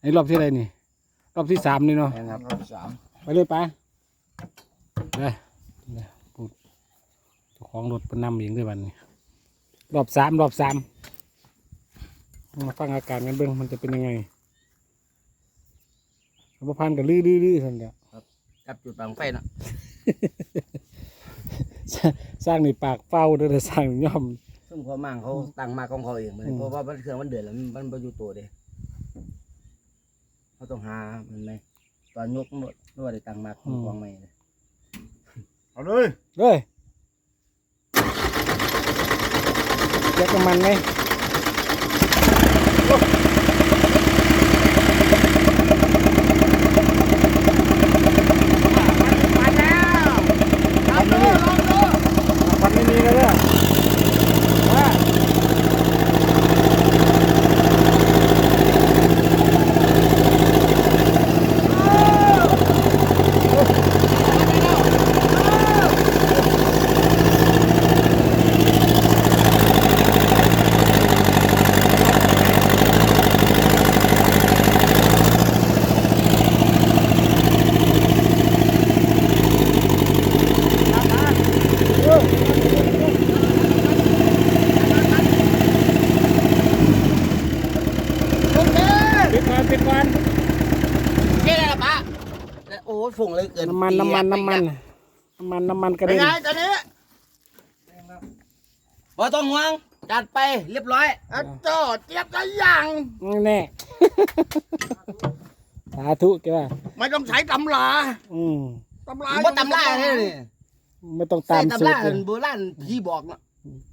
ไอ้รอบที่ไรนี่ รอบที่สามนี่เนาะแม่นครับรอบสามไปเลยไปได้ได้พูดเจ้าของรถเป็นนำเองด้วยบันนี้ รอบสามรอบสามมาฟังอาการกันเบิ้งมันจะเป็นยังไงมาพันกับลื้อลื้อลื้อทันเดียวจับจุดบังไฟเนาะสร้างในปากเฝ้าเด้อแต่สร้างนี่ย่อม ซึ่งพอมั่งเขาตั้งมาของเขาเองมันอืมเพราะว่ามันเครื่องมันเดือดแล้วมันมันบ่อยู่ตัวเด้ เขาต้องหามันไหมตอนยกนวดนวดได้ตั้งมาของกองใหม่เลยเอาเลยเฮ้ยแจ็คน้ำมันไหมมาแล้วลองดูลองดู ควันไม่มีแล้วเนี่ยว่า โอเค ปิดก่อนปิดก่อน แค่นั้นละปะโอ้ฝุ่งเลยเกินน้ำมันน้ำมันน้ำมันน้ำมันน้ำมันกระเป็นเด็นไงตอนนี้บ่ต้องห่วง จัดไปเรียบร้อย อะโจเจี๊ยบก็ยังแน่ สาธุแกว่า ไม่ต้องใช้ตำราอืมตำราบ่ตำราแท้นี่ไม่ต้องใส่ตามสูตำตรารเลยโบราณพี่บอกเนาะ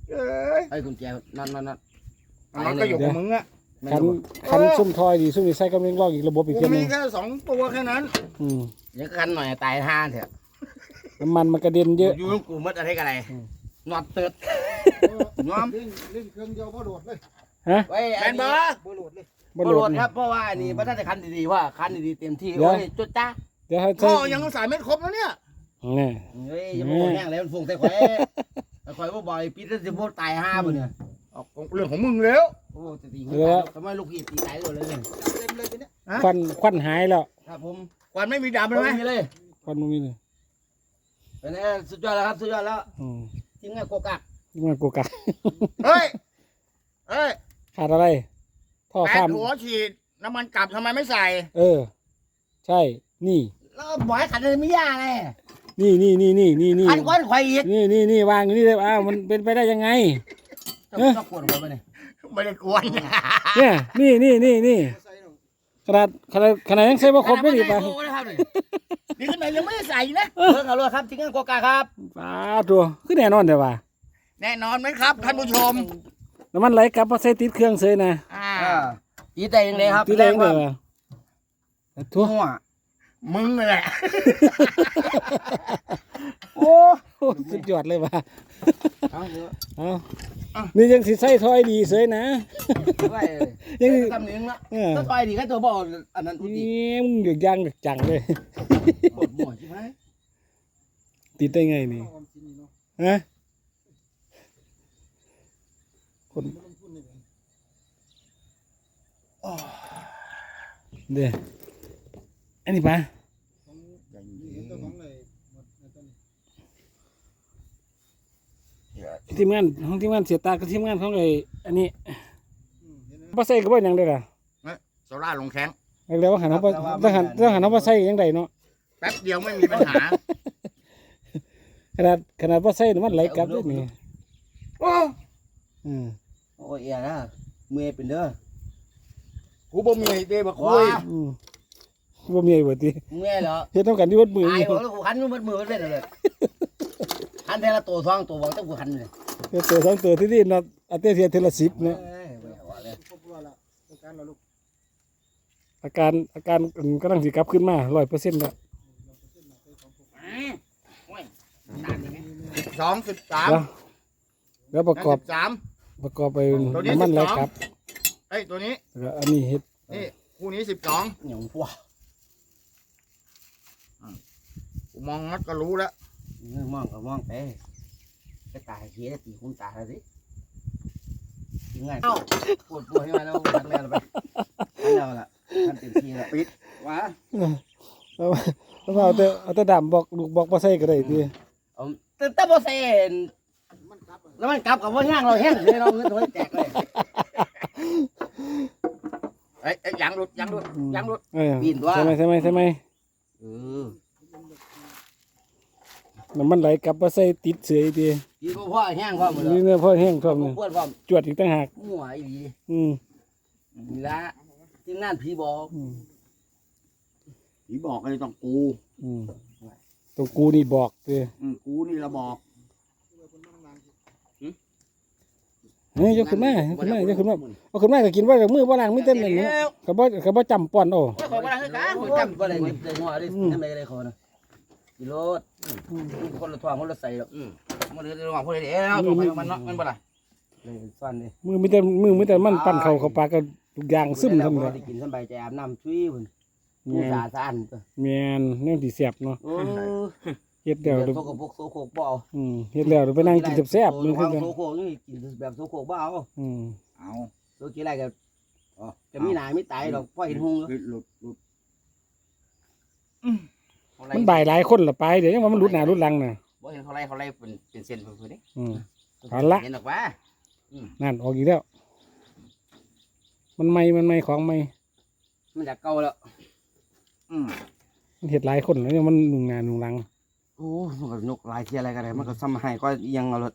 เอ้ยไอ้กุญแจนั่นนั่นนั่นมันก็อยู่กับมึงอะแม่น คันบ่คันซุ่มทอยดีซุ่มนี่ใส่กำลังลอกอีกระบบอีกกูเทียมหมีนึงแค่สองตัวแค่นั้นอืมเดี๋ยวกันหน่อยตายห่าเถอะน้ำมันมันกระเด็นเยอะ อยู่กับกูมัดอะไรกันอะไรนอดเติร์ดน้อมลิ้นเครื่องเดียวพอโดดเลยฮะไว้แมอันนบนี้อบ่บโหรลวดดนี่ครับเพราะว่าอันนี้พระท่านจะคันดีๆว่าคันดีๆเต็มที่เดี๋ยว โอ้ยจุดจ้าเดี๋ยวให้พ่ใส่อยังใส่ไม่ครบแล้วเนี่ยแน่เฮ้ยอยังมาบอกแห้งแล้วมันฟุ้งใส่ข่อยแต่ข่อยว่าบ่อยปีนั้นจะโบตายห้าบ่เนี่ย เอาเรื่องของมึงแล้วโอ้จะตีหัวตายทำไมลูกพี่ตีตายเลยเลยเต็มเลยทีเนี้ยควันควันหายแล้วครับผมควันไม่มีดำเลยไหมมีเลยควันมันมีเลยเป็นไงสุดยอดแล้วครับสุดยอดแล้วอืมทีมงานโกกักนี่มันกูกะเฮ้ยเฮ้ยขาดอะไรท่อแปข้าดมหัวฉีดน้ำมันกลับทำไมไม่ใส่ เออ ใช่ นี่แล้วบ่อยขันเลยไม่ยากเลยนี่นี่นี่นี่นี่นี่ขันก้อนข่อยอีกนี่นี่นี่วางอยู่นี่เลยอ้าวมันเป็นไปได้ยังไง จะต้องปวดหัวไปเนี่ยไม่ได้กวนเนี่ยนี่นี่นี่นี่ขนาดขนาดขนาดยังใส่บ่ครบไม่ดีป่ะโอ้ยครับนี่นี่ขนาดยังไม่ได้ใส่นะเพิ่งเอาเลยครับทีมงานโกกักครับสาตัวคือแน่นอนแต่ว่า แน่นอนไหมครับท่านผู้ชมน้ำมันไหลกลับมาใส่ติดเครื่องเสยนะอ่าอ่าตีแต่ยังไงครับติดแรงเลยว่ะทั่วหัวมึงนั่นแหละโอ้โอ้สุดยอดเลยว่ะ เอาเถอะเอานี่ยังสิใส่ทอยดีเสยนะไว้ยังทำหนึ่งละเออถ้าต่อยดีก็ตัวบอกอันนั้นอุตินี่มึงหยุดยางหยุดจังเลยปวดหัวใช่ไหมติดได้ไงนี่ฮะคนเดี๋ยวอันนี้ปะ ทีมงานของทีมงานเสียตากับทีมงานของไอ้อันนี้บ่ใส่ก็บ่หยังได้ล่ะโซล่าลงแข้งแล้วว่าหันเขาบ่ต้องหันต้องหันเขาบ่ใส่ยังไดเนาะแป๊บเดียวไม่มีปัญหา ขนาดขนาดบ่ใส่น้ำมันไหลกลับด้วยนี่โอ้อืมโอ้ยเอียนะเมื่อยเป็นเด้อกูบ่มีเด้มาคุว้ายอืมบ่มีไอ้บ่ติเมื่อยเหรอเฮ็ดต้องกันอยู่วัดมือไอ้นี่บอกแล้วกูคันมันมือมันเป็นอะไรคันแต่ละตัวท้องตัวบอกต้องกูคันเลย เฮ็ดตัวสองตัวที่นี่เนาะอันเตเทียเทอละ10เนาะเอ้ยไม่เอาเลยอาการอาการอืมกำลังสิกลับขึ้นมา100%แล้วสองสิบสามแล้วแล้วประกอบสามประกอบไปตัวนี้น้ำมันไหล12กลับเอ้ยตัวนี้แล้วก็อันนี้เฮ็ดนี่คู่นี้สิบสองเหนียวปัวกูมองมัดก็รู้แล้วมองก็มองไป จะตายเฮียตีคุณตาแล้วสิง่ายปวดปวดให้มาแล้วคันแล้วไปคันแล้วล่ะคันเต็มที่แล้วปิดวะเอาเอาเอาแต่เอาแต่ดำบอกลูกบอกบ่ใส่ก็ได้ติเอาแต่แต่บ่ใส่แล้วมันกลับกับว่าย่างเราแห้งเลยเราเงินโดยแตกเลยไอ้ไอ้ยางรุดยางรุดยางรุดเออปีนตัวใช่ไหมใช่ไหมใช่ไหมเออน้ำมันไหลกลับบ่ใส่ติดเสืออีติ กินบ่พ่อแห้งพ่อหมดเลนี่ยเนี่ยพ่อแห้งพร้อมบ่นี่ปวดพ่อจวดอีกต่างหากมั่วอีหลีอืมนี่ละทีมงานผีบอกอืมผีบอกเลยต้องกูอืมตัวกูนี่บอกเด้ออืมกูนี่ละบอกเฮ้ยยกขึ้นมายกขึ้นมายกขึ้นมาเอาขึ้นมาก็กินว่ากับมือบ่ล้างมือเต้นนั่นเนาะก็บ่ก็บ่จำป้อนโอ้ขอบ่ได้คือกันกูจำบ่ได้เงินได้หัวได้ทำไดได้ขอนะกิโลดคนละทองคนละใส่ดอกอืม มันเดือดร้อนคนละเดียวตัวไปมันเนาะมันบ่ล่ะเลยซ่อนดิมือมีแต่มือมีแต่มันปั้นเข้าเข้าปากก็ทุกอย่างซึมทำทำเลเลยได้กินสบายใจอาบน้ำช่วยพุ่นผู้แม่นสาสานแม่นแนวสิแซ่บเนาะโอ้เฮ็ดเดี๋แล้ยววเดี๋ยวโซโครกโซโครกบ่เอาอืมเฮ็ดแล้วเดี๋ยวไปนั่งกินแซ่บๆมันคืคืออกันโซโครกนี่กินแบบโซโครกบ่เอาอืมเอาโซกิอะไรก็จะมีหนาไม่ตายดอกพ่อเห็นหุงหลุดหลุดหลุดมันบ่ายหลายคนละไปเดี๋ยวยังว่ามันรุดหน้ารุดหลังน่ะ บ่เห็นเขาไล่เขาไล่เป็นเป็นเส้นเพิ่นเด้อืม เอาละ เห็นดอกว่านั่นออกอีกแล้ว มันไม่มันไม่ของไม่มันจากเก่าแล้วอืมมันเฮ็ดหลายคนแล้วเนี่ยมันนุ่งหน้านุ่งหลัง โอ้มันก็นกลายเทียอะไรกันเลยมันก็ซ้ำให้ก็ยังเอาเลย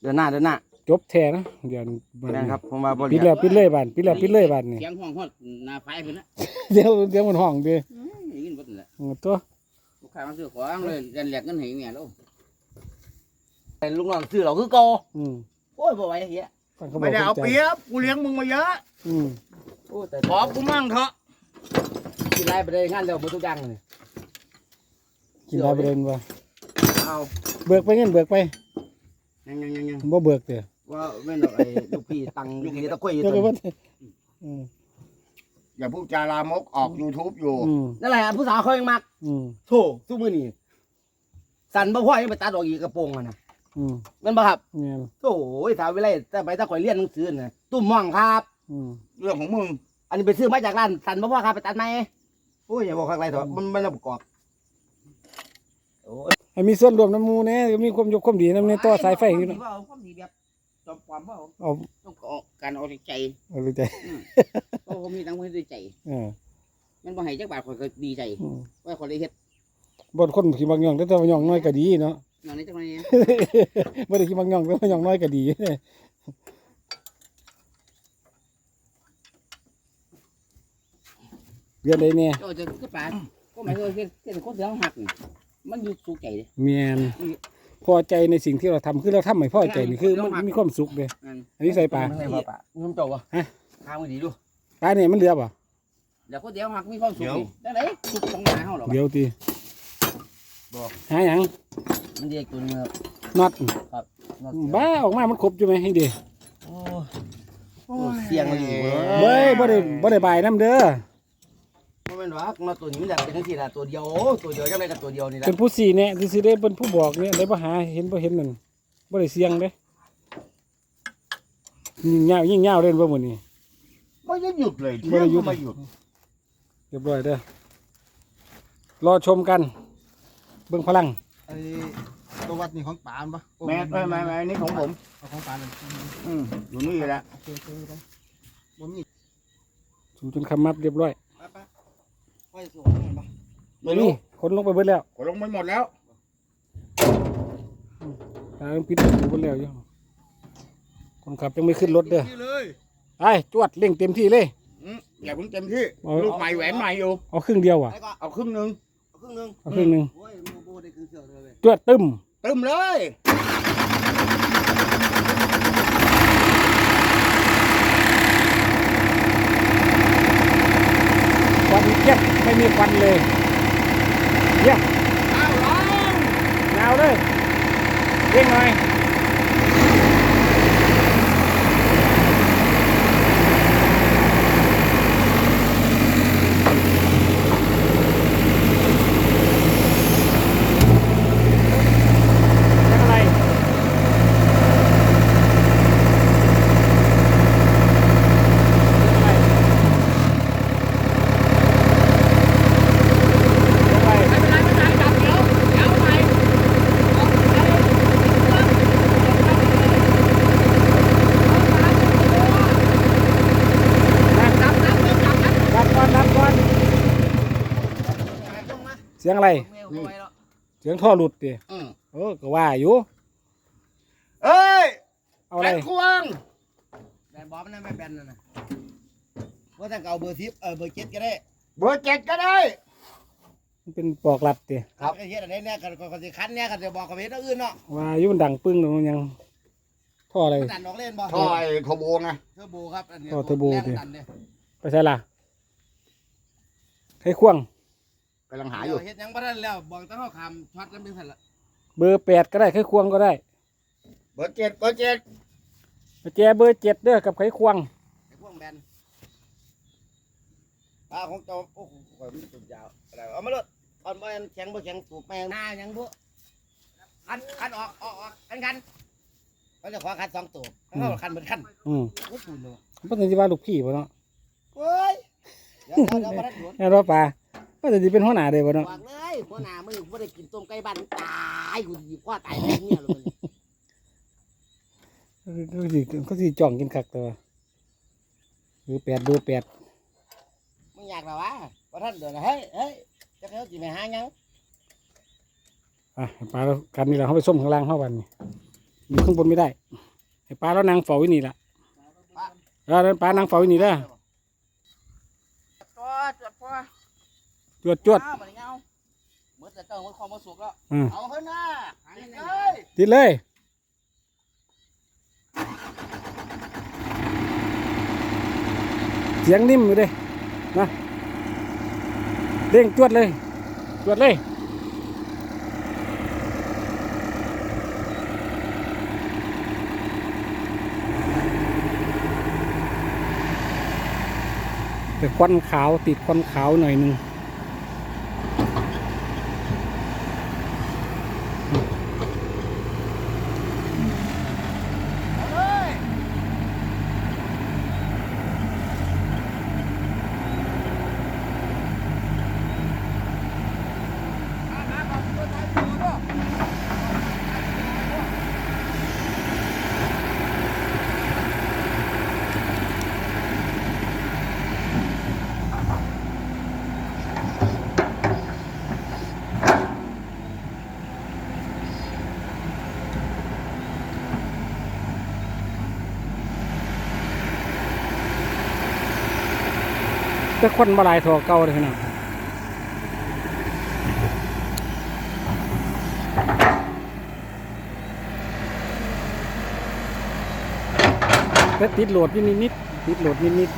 เดินหน้าเดินหน้าจบแท้นะเดี๋ยวนั่นครับผมว่าบ่เหปิลีดยแล้วปิดเลยบานปิดแล้วปิดเลยบานนี่เสียงห้องฮอดหน้าไฟเพิ่นนะเดี๋ยวเดี๋ยวมันห้องเด้อได้ยินเบิดนั่นแหละเออตัว ลูกค้ามาซื้อของเลยเรียนแหลกเงินให้แม่แล้วเป็นลูกน้องซื้อเราคือเก่าอืมโอ้ยบ่ไหวเฮียฟังเขาบอไม่กได้เอาใจเปรียบกูเลี้ยงมึงมาเยอะอืมโอ้แต่ขอกูมั่งเถอะกินไรไปเลยงานเร็วหมดทุกอย่างเลยกินได้ประเด็นว่าเอาเบิกไปเงินเบิกไปยังยังยังยังบ่เบิกเด้อว่าแม่นดอกไอ้ลูกพี่ตังลูกพี่ตะกุยอยู่เจ้าตัก็วว่าอืม อย่าพูดจาลามกออก YouTube อยู่ อืมนั่นแหละผู้สาวเขายังมักอืมโถทุกมื้อนี้สั่นบ่พ่อยังไปตัดออกอีกกระโปรงอะนะอืมแม่นบ่ครับแม่นโถ่ถามไปเลยแต่ไปถ้าข่อยเรียนหนังสือน่ะตุ้มม่องครับ อืมเรื่องของมึงอันนี้ไปซื้อมาจากร้านสั่นบ่พ่อครับไปตัดไหมโอ้ยอย่าบอกข้างไรเถอะมันมันระประกอบโอ้ยให้มีส่วนร่วมน้ำหมูแหน่มีความยกความดีนำในต่อสายไฟอยู่เนาะเอาความดีแบบ จอมปลอมเปล่าเอาต้องเอาการเอาใจเอาเลยใจเพราะผมมีตังค์ไว้ด้วยใจ เออมันบ่ให้จักบาทข่อยก็ดีใจอืมว่าข่อยได้เฮ็ดบ่คนขี้มักย่องแต่ว่าย่องน้อยก็ดีเนาะงานนี้จังได๋บ่ได้ขี้มักย่องแต่ว่าย่องน้อยก็ดีเรียนได้แน่เจ้าจะคือปลาก็หมายถึงว่าเฮ็ดเฮ็ดให้คนเสียงหักนี่มันอยู่สุขใจเด้แม่น พอใจในสิ่งที่เราทำคือเราทำให้พอใจนี่คือมันมีความสุขเด้อันอันนี้ใส่ปลาใส่ปลาปลาน้ำเจ้าบ่ฮะข้างมือดีดูปลาเนี่ยมันเหลือป่ะเดี๋ยวคนเดียวหักมีความสุขนี่จังได๋สุขตรงหน้าเฮาหรอ เดี๋ยวตีบ่ หาหยังมันเรียกตัวนึงครับน็อตน็อตบ้าออกมามันครบอยู่ไหมให้ดีโอ้ยโอ้ยเสียงมันอยู่เว้เบ้ยยบ่ได้บ่ได้บายน้ำเด้อ บ่แม่นว่าน็อตตัวนี้มันอยากเป็นจังซี่ล่ะตัวเดียวตัวเดียวจังได๋ก็ตัวเดียวนี่ล่ะเป็นผู้สี่เนี่ยที่สิได้เป็นผู้บอกเนี่ยได้บ่หาเห็นบ่เห็นนั่นบ่ได้เสียงเด้ยิ่งยาวยิ่งยาวเล่นบ่มื้อนี้ไม่ได้หยุดเลยไม่ได้หยุดไม่หยุดเรียบร้อยเด้อรอชมกัน เบิ่งพลังไอ้ตัววัดนี่ของป่านปะโอ้แม่ไม่ไม่ไม่อันนี้ของผมเอาของป่านเลยอืมอยู่นี่แหละโอเคโอเคไปบ่มีสู่จนคำมับเรียบร้อย ไปไป ไปส่งให้มันปะไม่รู้ นี่คนลงไปเบิดแล้วขอลงไปหมดแล้ว ตาปิดประตูเบิดแล้วอยู่คนขับยังไม่ขึ้นรถเด้อนี่เลยไปจวดเร่งเต็มที่เลย อืมอย่าเพิ่งเต็มที่เอา ลูกใหม่แหวนใหม่อยู่ เอาครึ่งเดียวว่ะ ไปก่อนเอาครึ่งหนึ่งเอาครึ่งหนึงเอาครึ่งหนึงโอ้ยโมโบได้ครึ่งเสือเลยเว้ยจวดตึมตึมเลย วันเจี๊ยบไม่มีควันเลยเยี่ยมเอาลองยาวเลยเร่งหน่อยยังอะไรยังอะไร สียงอะไรแม่เอาไว้แล้วเสียงท่อหลุดดิอืมเออก็ว่าอยู่ เอ้ยเอาอะไร แบนควงแบนบอลมันนั่นไม่แบนนั่นนะว่าแต่เอาเบอร์สิบเออเบอร์เจ็ดก็ได้เบอร์เจ็ดก็ได้ มันเป็นปอกหลัดดิครับก็เฮ็ดอะไรเนี่ยกันก็สิคันเนี่ยกันจะบอกกับเฮ็ดอื่นเนาะว่าอยู่มันดังปึ้งตรงนั้นยังท่ออะไร มันดันออกเล่นบ่ถอยขบวงไงเทอร์โบครับอันนี้อ๋อเทอร์โบแรงดิดันเนี่ยไปใช่ล่ะใครควง กำลังหาอยู่เฮ็ดหยังบ่ทันแล้วบอกต้องเฮาคำช็อตกันเป็นสั่นละเบอร์แปดก็ได้ใครควงก็ได้เบอร์เจ็ดเบอร์เจ็ดแจเบอร์เจ็ดเด้อกับใครควง ไอ้พวกแบนปลาของเจ้าโอ้โหข่อยมันสุดยาวอะไรเอามาเลยตอนบ่แข็งบ่แข็งสูบแม่งหน้าหยังบ่คันคันออกออกออกคันคันเขาจะขอคันสองตัวเขาคันเหมือนคันอืมโอ้โหเนาะมันเป็นที่ว่าลูกพี่บ่เนาะเฮ้ยเดี๋ยวเดี๋ยวเดี๋ยวมาทัดหวนแม่นว่าป่ามันจะเป็นหัวหน้าได้บ่เนาะบอกเลยหัวหน้ามึงบ่ได้กินต้มไก่บ้านมึงตายกูสิพ่อตายแม่เนี่ยเลยก็สิก็สิจ่องกินคักตัวเบอร์แปดเบอร์แปดมึงอยากเหรอวะว่าท่านเดี๋ยวนะเฮ้ยเฮ้ยจะเขาสิไปหาหยังอะให้ปลาเรากันนี่แหละเขาไปส้มข้างล่างเข้าวันนี่อยู่ข้างบนไม่ได้ให้ปลาเรานางเฝ้าไว้นี่ล่ะแล้วนั้นปลานางเฝ้าไว้นี่เด้อ ตัวจวดพ่อ จวดจวดอ้าวมันเงาเมื่อแต่เจ้าเมื่อความมาสุกแล้วอืมเอาเฮ้ยหน้าหาเงินเลยติดเลยเสียงนิ่มอยู่เด้นะเด้งจวดเลยจวดเลยแต่ควันขาวติดควันขาวหน่อยหนึ่ง แต่คนมาลายทอเก่าเลยพี่น้องแต่ติดโหลดนิดนิดติดโหลดนิดนิด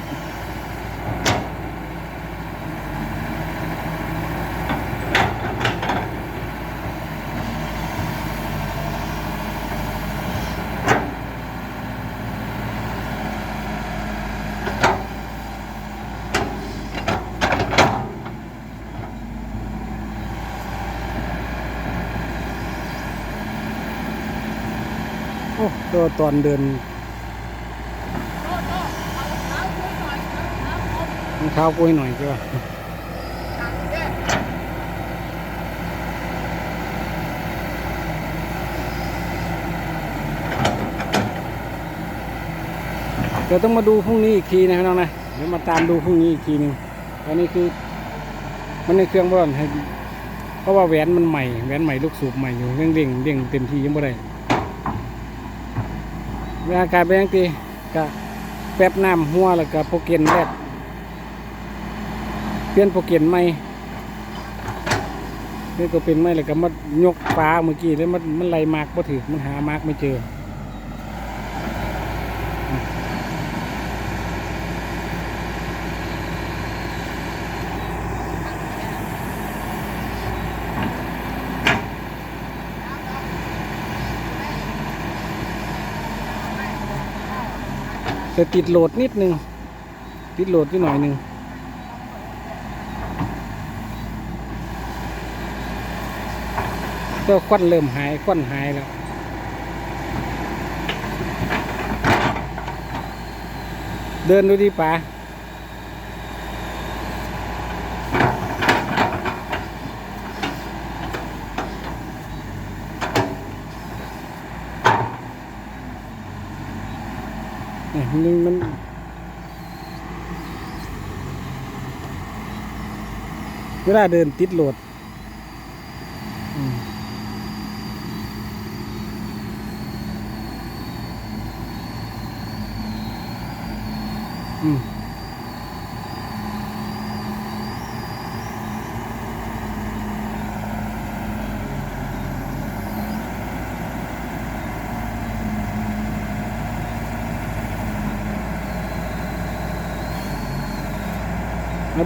โอ้ตัวตอนเดินรองเท้ากูให้หน่อยก็ว่าเดี๋ยวต้องมาดูพรุ่งนี้อีกทีนะพี่น้องนะเดี๋ยวมาตามดูพรุ่งนี้อีกทีหนึ่งตอนนี้คือ มันในเครื่องบ้านให้เพราะว่าแหวนมันใหม่แหวนใหม่ลูกสูบใหม่อยู่เร่งเร่งเร่งเต็มที่ยังไม่ได้ เวลาการเปยังตีกะแป๊บน้ำหัวแล้วก็โปรเกนแรกเปลี่ยนโปรเกนใหม่นี่ก็เป็นไม่แล้วก็มายกฟ้าเมื่อกี้แล้วมันมันไหลมากบ่ถือมันหามากไม่เจอ แต่ติดโหลดนิดนึง ติดโหลดนิดหน่อยหนึ่งก็ควันเริ่มหายควันหายแล้วเดินดูดีป่า นี่มันเวลาเดินติดโหลดอืม ม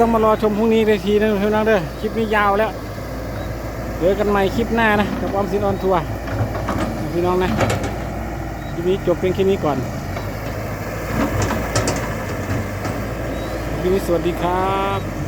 ต้องมารอชมพรุ่งนี้ในทีนะพี่น้นเด้อคลิปนี้ยาวแล้วเจอกันใหม่คลิปหน้านะกับออมสินออนทัวร์พี่น้องนะคลิปนี้จบเพียงแค่นี้ก่อนคลิปนี้สวัสดีครับ